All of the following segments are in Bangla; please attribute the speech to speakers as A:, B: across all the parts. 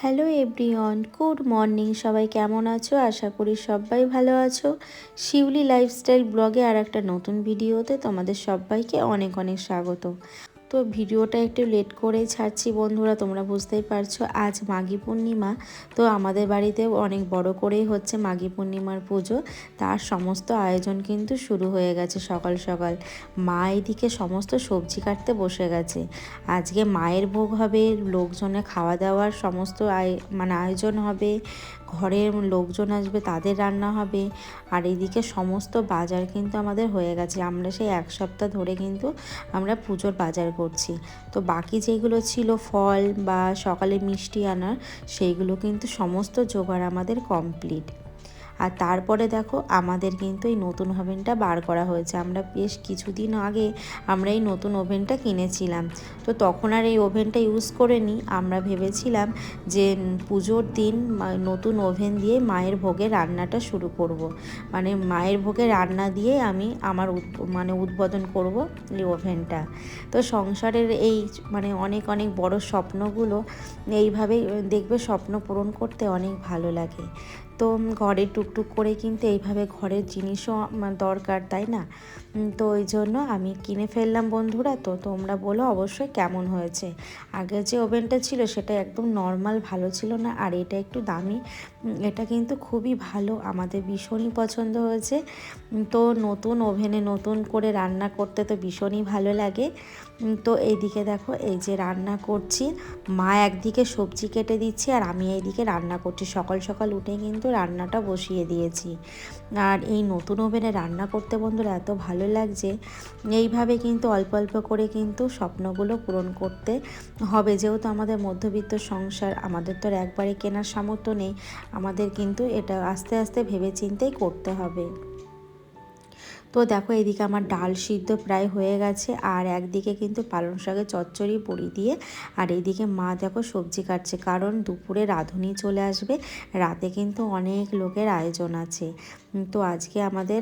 A: Hello everyone, good morning. সবাই কেমন আছো? আশা করি সবাই ভালো আছো। শিউলি লাইফস্টাইল ব্লগে আর একটা নতুন ভিডিওতে তোমাদের সবাইকে অনেক অনেক স্বাগত। তো ভিডিওটা একটু লেট করেই ছাড়ছি বন্ধুরা, তোমরা বুঝতেই পারছ। আজ মাঘী পূর্ণিমা, তো আমাদের বাড়িতেও অনেক বড় করেই হচ্ছে মাঘী পূর্ণিমার পুজো। তার সমস্ত আয়োজন কিন্তু শুরু হয়ে গেছে সকাল সকাল। মা এদিকে সমস্ত সবজি কাটতে বসে গেছে। আজকে মায়ের ভোগ হবে, লোকজনে খাওয়া দাওয়ার সমস্ত আয় মানে আয়োজন হবে। ঘরের লোকজন আসবে, তাদের রান্না হবে। আর এদিকে সমস্ত বাজার কিন্তু আমাদের হয়ে গেছে। আমরা সেই এক সপ্তাহ ধরে কিন্তু আমরা পুজোর বাজার করছি। তো বাকি যেগুলো ছিল ফল বা সকালে মিষ্টি আনার, সেইগুলো কিন্তু সমস্ত জোগাড় আমাদের কমপ্লিট আর তারপরে দেখো আমাদের কিন্তু এই নতুন ওভেনটা বার করা হয়েছে। আমরা বেশ কিছুদিন আগে আমরা এই নতুন ওভেনটা কিনেছিলাম। তো তখন আর এই ওভেনটা ইউজ করে নিই আমরা ভেবেছিলাম যে পুজোর দিন নতুন ওভেন দিয়ে মায়ের ভোগে রান্নাটা শুরু করব। মানে মায়ের ভোগে রান্না দিয়ে আমি আমার মানে উদ্বোধন করব এই ওভেনটা। তো সংসারের এই মানে অনেক অনেক বড় স্বপ্নগুলো এইভাবেই, দেখবে স্বপ্ন পূরণ করতে অনেক ভালো লাগে। তো ঘরে টুকটুক করে কিন্তু এইভাবে ঘরের জিনিসও দরকার, তাই না? তো ওই জন্য আমি কিনে ফেললাম বন্ধুরা। তো তোমরা বলো অবশ্যই কেমন হয়েছে। আগের যে ওভেনটা ছিল সেটা একদম নর্মাল, ভালো ছিল না। আর এটা একটু দামি। এটা কিন্তু খুবই ভালো। আমাদের ভীষণই পছন্দ হয়েছে। তো নতুন ওভেনে নতুন করে রান্না করতে তো ভীষণই ভালো লাগে। তো এইদিকে দেখো, এই যে রান্না করছি। মা একদিকে সবজি কেটে দিচ্ছে আর আমি এইদিকে রান্না করছি। সকাল সকাল উঠে কিন্তু রান্নাটা বসিয়ে দিয়েছি। আর এই নতুন ওভেনে রান্না করতে বন্ধুরা এত ভালো লাগছে। এইভাবে কিন্তু অল্প অল্প করে কিন্তু স্বপ্নগুলো পূরণ করতে হবে। যেহেতু আমাদের মধ্যবিত্ত সংসার, আমাদের তো একবারে কেনার সামর্থ্য নেই। আমাদের কিন্তু এটা আস্তে আস্তে ভেবে চিন্তেই করতে হবে। তো দেখো, এদিকে আমার ডাল সিদ্ধ প্রায় হয়ে গেছে, আর একদিকে কিন্তু পালং শাকের চচ্চড়ি বড়ি দিয়ে, আর এইদিকে মা দেখো সবজি কাটছে, কারণ দুপুরে রাঁধুনি চলে আসবে, রাতে কিন্তু অনেক লোকের আয়োজন আছে। তো আজকে আমাদের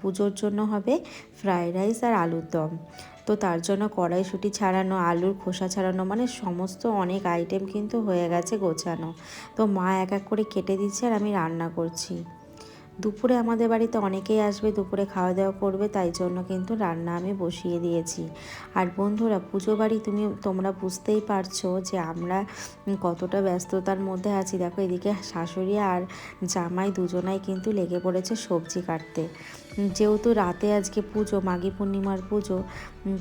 A: পুজোর জন্য হবে ফ্রাইড রাইস আর আলুর দম। তো তার জন্য কড়াইশুটি ছাড়ানো, আলুর খোসা ছাড়ানো মানে সমস্ত অনেক আইটেম কিন্তু হয়ে গেছে গোছানো। তো মা এক এক করে কেটে দিচ্ছে আর আমি রান্না করছি। দুপুরে আমাদের বাড়িতে অনেকেই আসবে, দুপুরে খাওয়া দাওয়া করবে, তাই জন্য কিন্তু রান্না আমি বসিয়ে দিয়েছি। আর বন্ধুরা, পুজো বাড়ি তুমি, তোমরা বুঝতেই পারছ যে আমরা কতটা ব্যস্ততার মধ্যে আছি। দেখো, এদিকে শাশুড়ি আর জামাই দুজনাই কিন্তু লেগে পড়েছে সবজি কাটতে। যেহেতু রাতে আজকে পুজো, মাঘী পূর্ণিমার পুজো,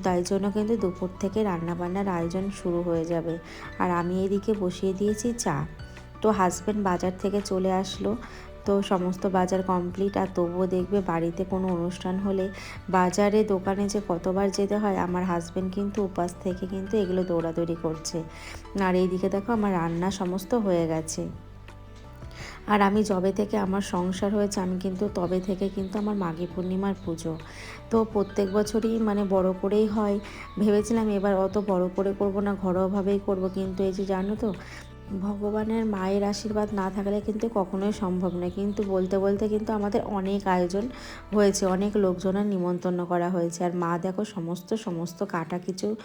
A: তাই জন্য কিন্তু দুপুর থেকে রান্নাবান্নার আয়োজন শুরু হয়ে যাবে। আর আমি এদিকে বসিয়ে দিয়েছি চা। তো হাজব্যান্ড বাজার থেকে চলে আসলো। তো সমস্ত বাজার কমপ্লিট আর তবুও দেখবে বাড়িতে কোনো অনুষ্ঠান হলে বাজারে, দোকানে যে কতবার যেতে হয়, আমার হাজব্যান্ড কিন্তু উপাস থেকে কিন্তু এগুলো দৌড়াদৌড়ি করছে। আর এইদিকে দেখো আমার রান্না সমস্ত হয়ে গেছে। আর আমি যবে থেকে আমার সংসার হয়েছে, আমি কিন্তু তবে থেকে কিন্তু আমার মাঘী পূর্ণিমার পুজো। তো প্রত্যেক বছরই মানে বড় করেই হয়। ভেবেছিলাম এবার অত বড় করে করব না, ঘরোয়াভাবেই করব, কিন্তু এই যে জানো তো ভগবানের মায়ের আশীর্বাদ না থাকলে কিন্তু কখনোই সম্ভব নয়। কিন্তু বলতে বলতে কিন্তু আমাদের অনেক আয়োজন হয়েছে, অনেক লোকজনের নিমন্ত্রণ করা হয়েছে। আর মা, দেখো, সমস্ত সমস্ত কাটা কিছু,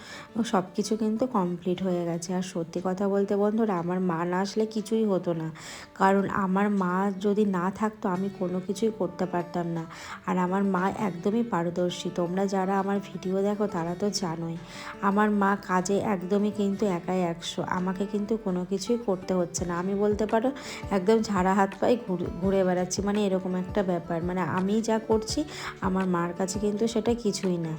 A: সব কিছু কিন্তু কমপ্লিট হয়ে গেছে। আর সত্যি কথা বলতে বন্ধুরা, আমার মা না আসলে কিছুই হতো না। কারণ আমার মা যদি না থাকতো, আমি কোনো কিছুই করতে পারতাম না। আর আমার মা একদমই পারদর্শী। তোমরা যারা আমার ভিডিও দেখো, তারা তো জানোই। আমার মা কাজে একদমই কিন্তু একাই একশো। আমাকে কিন্তু কোনো কিছুই করতে হচ্ছে না। আমি বলতে পারো একদম ঝাড়া হাত পায়ে ঘুরে বেড়াচ্ছি। মানে এরকম একটা ব্যাপার। মানে আমি যা করছি, আমার মার কাছে কিন্তু সেটা কিছুই না।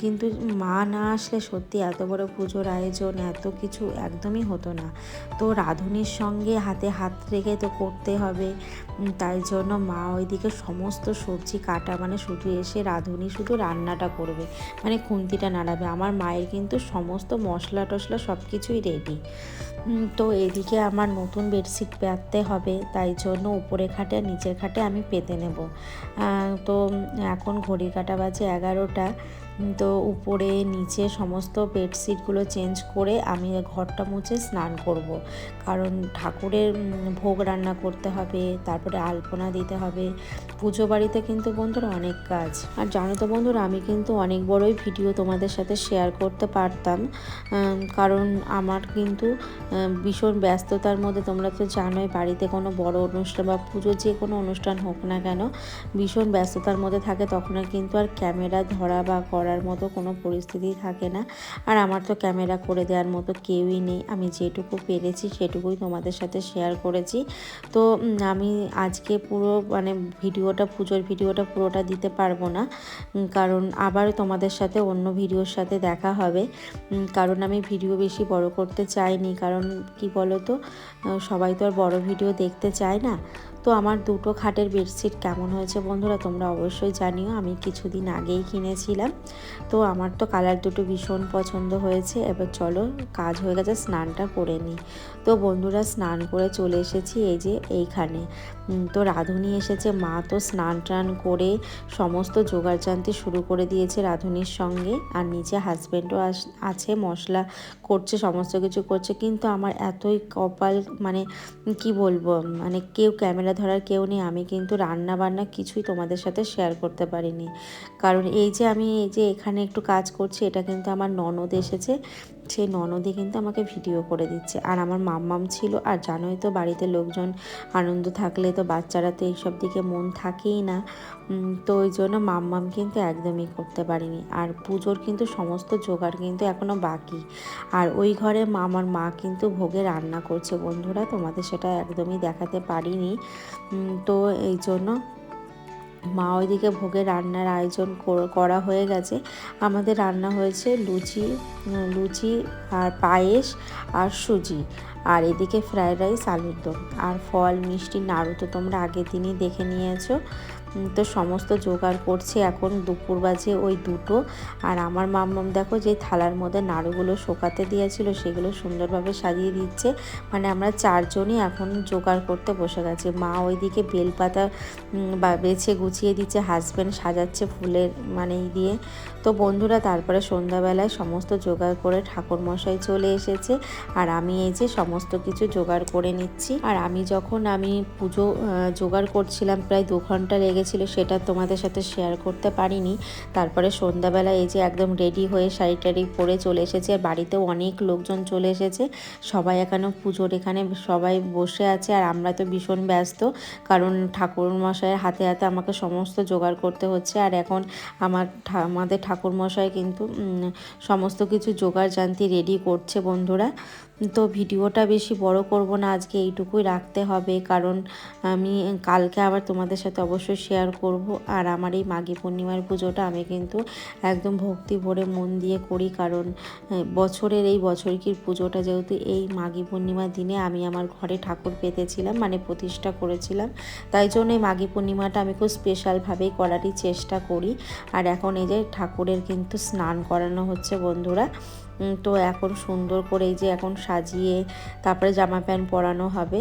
A: কিন্তু মা না আসলে সত্যি এত বড় পুজোর আয়োজন, এত কিছু একদমই হতো না। তো রাঁধুনির সঙ্গে হাতে হাত রেখে তো করতে হবে। তাই জন্য মা ওইদিকে সমস্ত সবজি কাটা মানে শুধু এসে রাঁধুনি শুধু রান্নাটা করবে। মানে খুন্তিটা নাড়াবে। আমার মায়ের কিন্তু সমস্ত মশলা টশলা সব কিছুই রেডি তো এদিকে আমার নতুন বেডশিট পেতে হবে, তাই জন্য উপরে খাটে আর নিচের খাটে আমি পেতে নেব। তো এখন ঘড়ি কাটা বাজে এগারোটা। তো উপরে, নিচে সমস্ত বেডশিটগুলো চেঞ্জ করে আমি ঘরটা মুছে স্নান করব। কারণ ঠাকুরের ভোগ রান্না করতে হবে, তারপরে আলপনা দিতে হবে। পুজো বাড়িতে কিন্তু বন্ধুরা অনেক কাজ। আর জানো তো বন্ধুরা, আমি কিন্তু অনেক বড়ই ভিডিও তোমাদের সাথে শেয়ার করতে পারতাম। কারণ আমার কিন্তু ভীষণ ব্যস্ততার মধ্যে তোমরা তো জানোই, বাড়িতে কোনো বড় অনুষ্ঠান বা পুজো যে কোনো অনুষ্ঠান হোক না কেন, ভীষণ ব্যস্ততার মধ্যে থাকে, তখন কিন্তু আর ক্যামেরা ধরা বা করার মতো কোনো পরিস্থিতি থাকে না। আর আমার তো ক্যামেরা করে দেওয়ার মতো কেউই নেই। আমি যেটুকু পেরেছি সেটুকুই তোমাদের সাথে শেয়ার করেছি। তো আমি আজকে পুরো মানে ভিডিওটা, পুজোর ভিডিওটা পুরোটা দিতে পারব না। কারণ আবার তোমাদের সাথে অন্য ভিডিওর সাথে দেখা হবে। কারণ আমি ভিডিও বেশি বড় করতে চাইনি। কারণ কি বলো তো সবাই তো আর বড় ভিডিও দেখতে চায় না। তো আমার দুটো খাটের বেডশিট কেমন হয়েছে বন্ধুরা তোমরা অবশ্যই জানিও। আমি কিছুদিন আগেই কিনেছিলাম। তো আমার তো কালার দুটো ভীষণ পছন্দ হয়েছে। এবার চলো কাজ হয়ে গেছে, স্নানটা করে নিই। তো বন্ধুরা স্নান করে চলে এসেছি এই যে এইখানে। তো রাঁধুনি এসেছে। মা তো স্নান টান করে সমস্ত জোগাড় জানতে শুরু করে দিয়েছে রাঁধুনির সঙ্গে। আর নিচে হাজব্যান্ডও আছে, মশলা করছে, সমস্ত কিছু করছে। কিন্তু আমার এতই কপাল মানে কি বলব মানে কেউ ক্যামেরা ধরার কেউ নেই। আমি কিন্তু রান্না বান্না কিছুই তোমাদের সাথে শেয়ার করতে পারিনি। কারণ এই যে আমি এই যে এখানে একটু কাজ করছি, এটা কিন্তু আমার ননদ এসেছে। সেই ননদে কিন্তু আমাকে ভিডিও করে দিচ্ছে। আর আমার মাম্মাম ছিল, আর জানোই তো বাড়িতে লোকজন আনন্দ থাকলে তো বাচ্চারা তো এইসব দিকে মন থাকেই না। তো ওই জন্য মাম্মাম কিন্তু একদমই করতে পারিনি। আর পুজোর কিন্তু সমস্ত জোগাড় কিন্তু এখনও বাকি। আর ওই ঘরে মা, আমার মা কিন্তু ভোগে রান্না করছে বন্ধুরা, তোমাদের সেটা একদমই দেখাতে পারিনি। তো এই জন্য মা ওইদিকে ভোগে রান্নার আয়োজন কর- হয়ে গেছে। আমাদের রান্না হয়েছে লুচি লুচি আর পায়েস আর সুজি। আর এদিকে ফ্রায়েড রাইস, আলুর দম। আর ফল, মিষ্টি, নাড়ু তো তোমরা আগের দিনই দেখে নিয়েছো। তো সমস্ত জোগাড় করছে এখন দুপুর বাজে ওই দুটো। আর আমার মাম্মাম দেখো যে থালার মধ্যে নাড়ুগুলো শোকাতে দিয়েছিল, সেগুলো সুন্দরভাবে সাজিয়ে দিচ্ছে। মানে আমরা চারজনই এখন জোগাড় করতে বসে গেছি। মা ওইদিকে বেলপাতা বা বেছে গুছিয়ে দিচ্ছে হাজব্যান্ড সাজাচ্ছে ফুলের মানে দিয়ে। তো বন্ধুরা, তারপরে সন্ধ্যাবেলায় সমস্ত জোগাড় করে ঠাকুর মশাই চলে এসেছে। আর আমি এই যে সমস্ত কিছু জোগাড় করে নিচ্ছি। আর আমি যখন আমি পুজো জোগাড় করছিলাম প্রায় দু ঘণ্টা লেগেছিল সেটা তোমাদের সাথে শেয়ার করতে পারিনি। তারপরে সন্ধ্যাবেলা এই যে একদম রেডি হয়ে শাড়ি টাড়ি পরে চলে এসেছে আর বাড়িতেও অনেক লোকজন চলে এসেছে। সবাই এখানে পুজোর এখানে সবাই বসে আছে আর আমরা তো ভীষণ ব্যস্ত কারণ ঠাকুর মশাইয়ের হাতে হাতে আমাকে সমস্ত জোগাড় করতে হচ্ছে আর এখন আমার আমাদের ঠাকুর মশাই কিন্তু সমস্ত কিছু জোগাড় জানতি রেডি করছে বন্ধুরা। তো ভিডিওটা বেশি বড় করব না, আজকে এইটুকুই রাখতে হবে। কারণ আমি কালকে আবার তোমাদের সাথে অবশ্যই শেয়ার করব। আর আমার এই মাঘী পূর্ণিমার পুজোটা আমি কিন্তু একদম ভক্তি ভরে মন দিয়ে করি। কারণ বছরের এই বছরকির পুজোটা যেহেতু এই মাঘী পূর্ণিমার দিনে আমি আমার ঘরে ঠাকুর পেতেছিলাম মানে প্রতিষ্ঠা করেছিলাম। তাই জন্য এই মাঘী পূর্ণিমাটা আমি খুব স্পেশালভাবেই করারই চেষ্টা করি। আর এখন এই যে ঠাকুরের কিন্তু স্নান করানো হচ্ছে বন্ধুরা তো এখন সুন্দর করে এই যে এখন সাজিয়ে তারপরে জামা প্যান্ট পরানো হবে।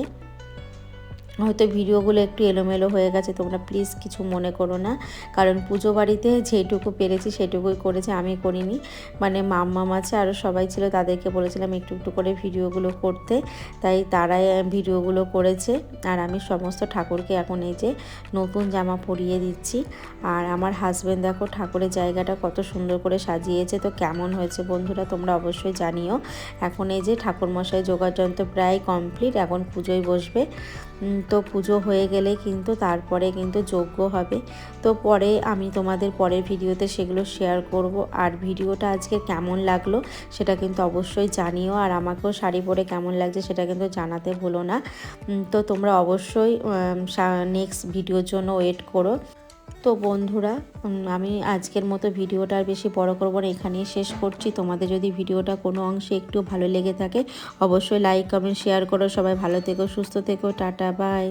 A: হয়তো ভিডিওগুলো একটু এলোমেলো হয়ে গেছে, তোমরা প্লিজ কিছু মনে করো না। কারণ পুজো বাড়িতে যেটুকু পেরেছি সেটুকুই করেছি, আমি করিনি। মানে মাম্মাম আছে আরও সবাই ছিল, তাদেরকে বলেছিলাম একটু একটু করে ভিডিওগুলো করতে। তাই তারাই ভিডিওগুলো করেছে। আর আমি সমস্ত ঠাকুরকে এখন এই যে নতুন জামা পরিয়ে দিচ্ছি। আর আমার হাজব্যান্ড দেখো ঠাকুরের জায়গাটা কত সুন্দর করে সাজিয়েছে। তো কেমন হয়েছে বন্ধুরা তোমরা অবশ্যই জানিও। এখন এই যে ঠাকুরমশাই যোগাযন্ত্র প্রায় কমপ্লিট এখন পুজোয় বসবে। তো পুজো হয়ে গেলে কিন্তু তারপরে কিন্তু যোগ্য হবে। তো পরে আমি তোমাদের পরের ভিডিওতে সেগুলো শেয়ার করব। আর ভিডিওটা আজকে কেমন লাগল সেটা কিন্তু অবশ্যই জানিও। আর আমাকেও শাড়ি পরে কেমন লাগছে সেটা কিন্তু জানাতে ভুলো না। তো তোমরা অবশ্যই নেক্সট ভিডিওর জন্য ওয়েট করো। তো বন্ধুরা আমি আজকের মতো ভিডিওটা আর বেশি বড় করব না, এখানেই শেষ করছি। তোমাদের যদি ভিডিওটা কোনো অংশে একটু ভালো লেগে থাকে, অবশ্যই লাইক কমেন্ট শেয়ার করো। সবাই ভালো থেকো, সুস্থ থেকো, টাটা বাই